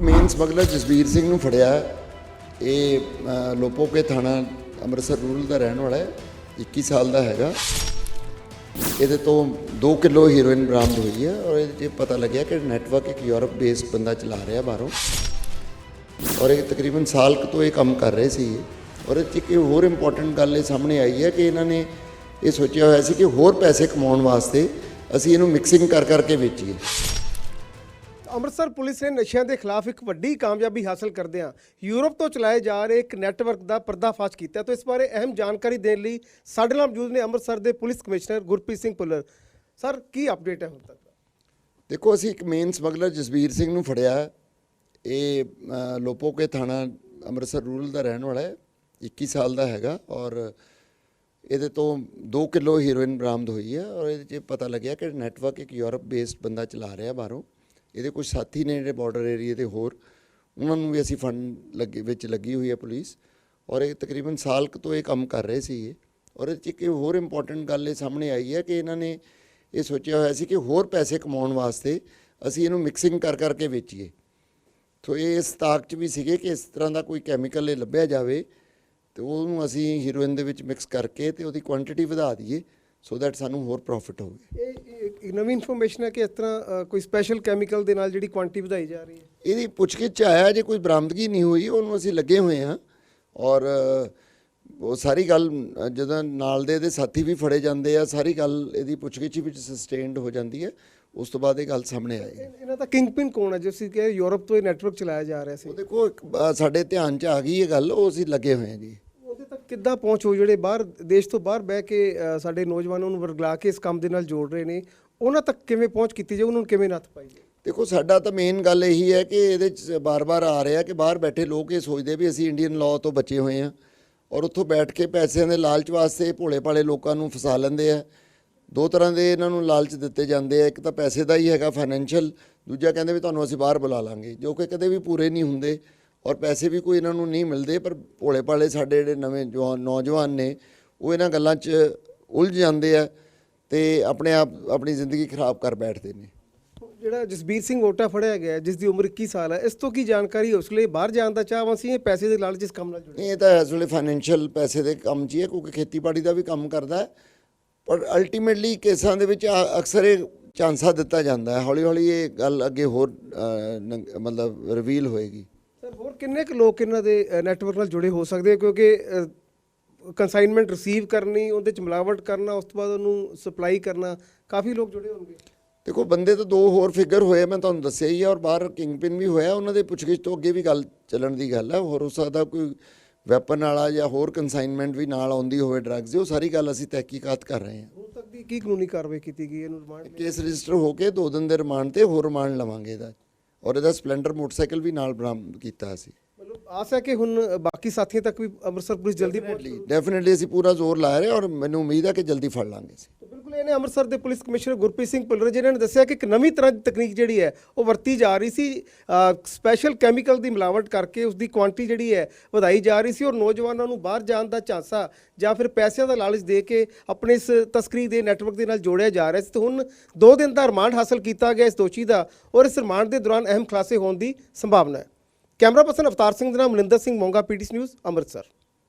Main smuggler Jasvir Singh ਨੂੰ ਫੜਿਆ ਇਹ ਅ, ਲੋਪੋਕੇ ਥਾਣਾ ਅੰਮ੍ਰਿਤਸਰ ਰੂਰਲ ਦਾ ਰਹਿਣ ਵਾਲਾ ਹੈ। 21 ਸਾਲ ਦਾ ਹੈਗਾ। ਇਹਦੇ ਤੋਂ 2 ਕਿਲੋ ਹੀਰੋਇਨ ਬਰਾਮਦ ਹੋਈ ਹੈ ਔਰ ਇਹਦੇ 'ਚ ਪਤਾ ਲੱਗਿਆ ਕਿ ਨੈਟਵਰਕ ਇੱਕ ਯੂਰਪ ਬੇਸਡ ਬੰਦਾ ਚਲਾ ਰਿਹਾ ਬਾਹਰੋਂ। ਔਰ ਇਹ ਤਕਰੀਬਨ ਸਾਲ ਕੁ ਤੋਂ ਇਹ ਕੰਮ ਕਰ ਰਹੇ ਸੀ। ਔਰ ਇਹ 'ਚ ਇੱਕ ਹੋਰ ਇੰਪੋਰਟੈਂਟ ਗੱਲ ਇਹ ਸਾਹਮਣੇ ਆਈ ਹੈ ਕਿ ਇਹਨਾਂ ਨੇ ਇਹ ਸੋਚਿਆ ਹੋਇਆ ਸੀ ਕਿ ਹੋਰ ਪੈਸੇ ਕਮਾਉਣ ਵਾਸਤੇ ਅਸੀਂ ਇਹਨੂੰ ਮਿਕਸਿੰਗ ਕਰ ਕਰਕੇ ਵੇਚੀਏ। ਅੰਮ੍ਰਿਤਸਰ ਪੁਲਿਸ ਨੇ ਨਸ਼ਿਆਂ ਦੇ ਖਿਲਾਫ ਇੱਕ ਵੱਡੀ ਕਾਮਯਾਬੀ ਹਾਸਲ ਕਰਦਿਆਂ ਯੂਰਪ ਤੋਂ ਚਲਾਏ ਜਾ ਰਹੇ ਇੱਕ ਨੈਟਵਰਕ ਦਾ ਪਰਦਾਫਾਸ਼ ਕੀਤਾ ਤਾਂ ਇਸ ਬਾਰੇ ਅਹਿਮ ਜਾਣਕਾਰੀ ਦੇਣ ਲਈ ਸਾਡੇ ਨਾਲ ਮੌਜੂਦ ਨੇ ਅੰਮ੍ਰਿਤਸਰ ਦੇ police commissioner Gurpreet Singh Bhullar. Sir ਕੀ ਅਪਡੇਟ ਹੈ ਹੁਣ ਤੱਕ? ਦੇਖੋ ਅਸੀਂ ਇੱਕ ਮੇਨ ਸਮਗਲਰ ਜਸਵੀਰ ਸਿੰਘ ਨੂੰ ਫੜਿਆ ਇਹ ਅ, ਲੋਪੋਕੇ ਥਾਣਾ ਅੰਮ੍ਰਿਤਸਰ ਰੂਰਲ ਦਾ ਰਹਿਣ ਵਾਲਾ ਹੈ। 21 ਸਾਲ ਦਾ ਹੈਗਾ ਔਰ ਇਹਦੇ ਤੋਂ 2 ਕਿਲੋ ਹੀਰੋਇਨ ਬਰਾਮਦ ਹੋਈ ਹੈ ਔਰ ਇਹਦੇ 'ਚ ਪਤਾ ਲੱਗਿਆ ਕਿ ਨੈਟਵਰਕ ਇੱਕ ਯੂਰਪ ਬੇਸਡ ਬੰਦਾ ਚਲਾ ਰਿਹਾ ਬਾਹਰੋਂ। ਇਹਦੇ ਕੁਝ ਸਾਥੀ ਨੇ ਜਿਹੜੇ ਬਾਰਡਰ ਏਰੀਏ ਦੇ ਹੋਰ, ਉਹਨਾਂ ਨੂੰ ਵੀ ਅਸੀਂ ਫੰਡ ਲੱਗੇ, ਵਿੱਚ ਲੱਗੀ ਹੋਈ ਹੈ ਪੁਲਿਸ ਔਰ ਇਹ ਤਕਰੀਬਨ ਸਾਲ ਕੁ ਤੋਂ ਇਹ ਕੰਮ ਕਰ ਰਹੇ ਸੀ ਇਹ ਔਰ ਇਹ 'ਚ ਇੱਕ ਹੋਰ ਇੰਪੋਰਟੈਂਟ ਗੱਲ ਇਹ ਸਾਹਮਣੇ ਆਈ ਹੈ ਕਿ ਇਹਨਾਂ ਨੇ ਇਹ ਸੋਚਿਆ ਹੋਇਆ ਸੀ ਕਿ ਹੋਰ ਪੈਸੇ ਕਮਾਉਣ ਵਾਸਤੇ ਅਸੀਂ ਇਹਨੂੰ ਮਿਕਸਿੰਗ ਕਰ ਕਰਕੇ ਵੇਚੀਏ। ਤੋ ਇਹ ਇਸ ਤਾਕ 'ਚ ਵੀ ਸੀਗੇ ਕਿ ਇਸ ਤਰ੍ਹਾਂ ਦਾ ਕੋਈ ਕੈਮੀਕਲ ਇਹ ਲੱਭਿਆ ਜਾਵੇ ਤੇ ਉਹਨੂੰ ਅਸੀਂ ਹੀਰੋਇਨ ਦੇ ਵਿੱਚ ਮਿਕਸ ਕਰਕੇ ਤੇ ਉਹਦੀ ਕੁਆਂਟੀਟੀ ਵਧਾ ਦਈਏ। ਸੋ ਦੈਟ ਸਾਨੂੰ ਹੋਰ ਪ੍ਰੋਫਿਟ ਹੋਵੇ। ਇਹ ਇੱਕ ਨਵੀਂ ਇਨਫੋਰਮੇਸ਼ਨ ਹੈ ਕਿ ਇਸ ਤਰ੍ਹਾਂ ਕੋਈ ਸਪੈਸ਼ਲ ਕੈਮੀਕਲ ਦੇ ਨਾਲ ਜਿਹੜੀ ਕੁਆਂਟੀਟੀ ਵਧਾਈ ਜਾ ਰਹੀ ਹੈ। ਇਹਦੀ ਪੁੱਛਗਿੱਛ ਆਇਆ ਜੇ ਕੋਈ ਬਰਾਮਦਗੀ ਨਹੀਂ ਹੋਈ ਉਹਨੂੰ ਅਸੀਂ ਲੱਗੇ ਹੋਏ ਹਾਂ। ਔਰ ਉਹ ਸਾਰੀ ਗੱਲ ਜਦੋਂ ਨਾਲ ਦੇ ਇਹਦੇ ਸਾਥੀ ਵੀ ਫੜੇ ਜਾਂਦੇ ਆ ਸਾਰੀ ਗੱਲ ਇਹਦੀ ਪੁੱਛਗਿੱਛ ਵਿੱਚ ਸਸਟੇਨਡ ਹੋ ਜਾਂਦੀ ਹੈ। ਉਸ ਤੋਂ ਬਾਅਦ ਇਹ ਗੱਲ ਸਾਹਮਣੇ ਆਏਗੀ ਇਹ- ਇਹਨਾਂ ਦਾ ਕਿੰਗਪਿਨ ਕੌਣ ਹੈ? ਜਿਸ ਕਿ ਯੂਰਪ ਤੋਂ ਇਹ ਨੈਟਵਰਕ ਚਲਾਇਆ ਜਾ ਰਿਹਾ ਸੀ। ਉਹ ਦੇਖੋ ਸਾਡੇ ਧਿਆਨ 'ਚ ਆ ਗਈ ਇਹ ਗੱਲ ਉਹ ਅਸੀਂ ਲੱਗੇ ਹੋਏ ਹਾਂ ਜੀ। ਕਿੱਦਾਂ ਪਹੁੰਚ ਹੋ ਜਿਹੜੇ ਬਾਹਰ, ਦੇਸ਼ ਤੋਂ ਬਾਹਰ ਬਹਿ ਕੇ ਸਾਡੇ ਨੌਜਵਾਨਾਂ ਨੂੰ ਵਰਗਲਾ ਕੇ ਇਸ ਕੰਮ ਦੇ ਨਾਲ ਜੋੜ ਰਹੇ ਨੇ, ਉਹਨਾਂ ਤੱਕ ਕਿਵੇਂ ਪਹੁੰਚ ਕੀਤੀ ਜਾਏ ਉਹਨਾਂ ਨੂੰ ਕਿਵੇਂ ਨੱਥ ਪਾਈ ਜਾਏ ਦੇਖੋ, ਸਾਡਾ ਤਾਂ ਮੇਨ ਗੱਲ ਇਹੀ ਹੈ ਕਿ ਇਹਦੇ ਚ ਬਾਰ-ਬਾਰ ਆ ਰਿਹਾ ਕਿ ਬਾਹਰ ਬੈਠੇ ਲੋਕ ਇਹ ਸੋਚਦੇ ਵੀ ਅਸੀਂ ਇੰਡੀਅਨ ਲਾਅ ਤੋਂ ਬਚੇ ਹੋਏ ਹਾਂ ਔਰ ਉੱਥੋਂ ਬੈਠ ਕੇ ਪੈਸਿਆਂ ਦੇ ਲਾਲਚ ਵਾਸਤੇ ਭੋਲੇ-ਭਾਲੇ ਲੋਕਾਂ ਨੂੰ ਫਸਾ ਲੈਂਦੇ ਆ। ਦੋ ਤਰ੍ਹਾਂ ਦੇ ਇਹਨਾਂ ਨੂੰ ਲਾਲਚ ਦਿੱਤੇ ਜਾਂਦੇ ਆ, ਇੱਕ ਤਾਂ ਪੈਸੇ ਦਾ ਹੀ ਹੈਗਾ ਫਾਈਨੈਂਸ਼ੀਅਲ ਦੂਜਾ ਕਹਿੰਦੇ ਵੀ ਤੁਹਾਨੂੰ ਅਸੀਂ ਬਾਹਰ ਬੁਲਾ ਲਾਂਗੇ, ਜੋ ਕਿ ਕਦੇ ਵੀ ਪੂਰੇ ਨਹੀਂ ਹੁੰਦੇ। ਔਰ ਪੈਸੇ ਵੀ ਕੋਈ ਇਹਨਾਂ ਨੂੰ ਨਹੀਂ ਮਿਲਦੇ ਪਰ ਭੋਲੇ-ਭਾਲੇ ਸਾਡੇ ਜਿਹੜੇ ਨਵੇਂ ਜਵਾਨ ਨੌਜਵਾਨ ਨੇ ਉਹ ਇਹਨਾਂ ਗੱਲਾਂ 'ਚ ਉਲਝ ਜਾਂਦੇ ਆ ਤੇ ਆਪਣੇ ਆਪ ਆਪਣੀ ਜ਼ਿੰਦਗੀ ਖਰਾਬ ਕਰ ਬੈਠਦੇ ਨੇ। ਜਿਹੜਾ ਜਸਬੀਰ ਸਿੰਘ ਓਟਾ ਫੜਿਆ ਗਿਆ ਜਿਸ ਦੀ ਉਮਰ 21 ਸਾਲ ਹੈ ਇਸ ਤੋਂ ਕੀ ਜਾਣਕਾਰੀ ਉਸ ਲਈ ਬਾਹਰ ਜਾਣ ਦਾ ਚਾਹਵਾਂ ਸੀ ਇਹ ਪੈਸੇ ਦੇ ਲਾਲਚ ਇਸ ਕੰਮ ਨਾਲ ਜੁੜੇ? ਇਹ ਤਾਂ ਇਸ ਵੇਲੇ ਫਾਈਨੈਂਸ਼ੀਅਲ ਪੈਸੇ ਦੇ ਕੰਮ 'ਚ ਹੀ ਹੈ ਕਿਉਂਕਿ ਖੇਤੀਬਾੜੀ ਦਾ ਵੀ ਕੰਮ ਕਰਦਾ ਹੈ। ਪਰ ਅਲਟੀਮੇਟਲੀ ਕੇਸਾਂ ਦੇ ਵਿੱਚ ਅਕਸਰ ਇਹ ਚਾਂਸਾ ਦਿੱਤਾ ਜਾਂਦਾ ਹੈ। ਹੌਲੀ ਹੌਲੀ ਇਹ ਗੱਲ ਅੱਗੇ ਹੋਰ ਮਤਲਬ ਰਿਵੀਲ ਹੋਏਗੀ। ਕਿੰਨੇ ਕੁ ਲੋਕ ਇਹਨਾਂ ਦੇ ਨੈਟਵਰਕ ਨਾਲ ਜੁੜੇ ਹੋ ਸਕਦੇ ਆ? ਕਿਉਂਕਿ ਕੰਸਾਈਨਮੈਂਟ ਰਿਸੀਵ ਕਰਨੀ ਉਹਦੇ ਚ ਮਿਲਾਵਟ ਕਰਨਾ ਉਸ ਤੋਂ ਬਾਅਦ ਉਹਨੂੰ ਸਪਲਾਈ ਕਰਨਾ ਕਾਫੀ ਲੋਕ ਜੁੜੇ ਹੋਣਗੇ। ਦੇਖੋ ਬੰਦੇ ਤਾਂ ਦੋ ਹੋਰ ਫਿਗਰ ਹੋਏ ਮੈਂ ਤੁਹਾਨੂੰ ਦੱਸਿਆ ਹੀ ਹੈ ਔਰ ਬਾਹਰ ਕਿੰਗਪਿਨ ਵੀ ਹੋਇਆ ਉਹਨਾਂ ਦੇ ਪੁੱਛਗਿੱਛ ਤੋਂ ਅੱਗੇ ਵੀ ਗੱਲ ਚੱਲਣ ਦੀ ਗੱਲ ਹੈ ਹੋਰ ਹੋ ਸਕਦਾ ਕੋਈ ਵੈਪਨ ਵਾਲਾ ਜਾਂ ਹੋਰ ਕੰਸਾਈਨਮੈਂਟ ਵੀ ਨਾਲ ਆਉਂਦੀ ਹੋਵੇ ਡਰੱਗਸ ਦੀ ਉਹ ਸਾਰੀ ਗੱਲ ਅਸੀਂ ਤਹਿਕੀਕਾਤ ਕਰ ਰਹੇ ਹਾਂ। ਹੁਣ ਤੱਕ ਦੀ ਕੀ ਕਾਨੂੰਨੀ ਕਾਰਵਾਈ ਕੀਤੀ ਗਈ ਇਹਨੂੰ ਰਿਮਾਂਡ ਕੇਸ ਰਜਿਸਟਰ ਹੋ ਕੇ ਦੋ ਦਿਨ ਦੇ ਰਿਮਾਂਡ ਤੇ ਹੋਰ ਰਿਮਾਂਡ ਲਵਾਂਗੇ ਇਹਦਾ। ਔਰ ਇਹਦਾ ਸਪਲੈਂਡਰ ਮੋਟਰਸਾਈਕਲ ਵੀ ਨਾਲ ਬਰਾਮਦ ਕੀਤਾ ਅਸੀਂ ਮਤਲਬ ਆਸ ਹੈ ਕਿ ਹੁਣ ਬਾਕੀ ਸਾਥੀਆਂ ਤੱਕ ਵੀ ਅੰਮ੍ਰਿਤਸਰ ਪੁਲਿਸ ਜਲਦੀ ਪਹੁੰਚ ਡੈਫੀਨਿਟਲੀ ਅਸੀਂ ਪੂਰਾ ਜ਼ੋਰ ਲਾ ਰਹੇ ਔਰ ਮੈਨੂੰ ਉਮੀਦ ਹੈ ਕਿ ਜਲਦੀ ਫੜ ਲਾਂਗੇ ਅਸੀਂ। ਤਾਂ ਬਿਲਕੁਲ ਅੰਮ੍ਰਿਤਸਰ ਦੇ ਪੁਲਿਸ ਕਮਿਸ਼ਨਰ ਗੁਰਪ੍ਰੀਤ ਸਿੰਘ ਭੁੱਲਰ ਜਿਨ੍ਹਾਂ ਨੇ ਦੱਸਿਆ ਕਿ ਇੱਕ ਨਵੀਂ ਤਰ੍ਹਾਂ ਦੀ ਤਕਨੀਕ ਜਿਹੜੀ ਹੈ, ਉਹ ਵਰਤੀ ਜਾ ਰਹੀ ਸੀ। ਸਪੈਸ਼ਲ ਕੈਮੀਕਲ ਦੀ ਮਿਲਾਵਟ ਕਰਕੇ ਉਸ ਦੀ ਕੁਆਂਟੀ ਜਿਹੜੀ ਹੈ, ਵਧਾਈ ਜਾ ਰਹੀ ਸੀ ਔਰ ਨੌਜਵਾਨਾਂ ਨੂੰ ਬਾਹਰ ਜਾਣ ਦਾ ਝਾਂਸਾ ਜਾਂ ਫਿਰ ਪੈਸਿਆਂ ਦਾ ਲਾਲਚ ਦੇ ਕੇ ਆਪਣੇ ਇਸ ਤਸਕਰੀ ਦੇ ਨੈਟਵਰਕ ਦੇ ਨਾਲ ਜੋੜਿਆ ਜਾ ਰਿਹਾ ਸੀ। ਤੇ ਹੁਣ 2 ਦਿਨ ਦਾ ਰਿਮਾਂਡ ਹਾਸਲ ਕੀਤਾ ਗਿਆ ਇਸ ਦੋਸ਼ੀ ਦਾ ਔਰ ਇਸ ਰਿਮਾਂਡ ਦੇ ਦੌਰਾਨ ਅਹਿਮ ਖੁਲਾਸੇ ਹੋਣ ਦੀ ਸੰਭਾਵਨਾ ਹੈ। ਕੈਮਰਾ ਪਰਸਨ ਅਵਤਾਰ ਸਿੰਘ ਦੇ ਨਾਲ ਮਨਿੰਦਰ ਸਿੰਘ ਮੋਂਗਾ ਪੀਟੀਸੀ ਨਿਊਜ਼ ਅੰਮ੍ਰਿਤਸਰ।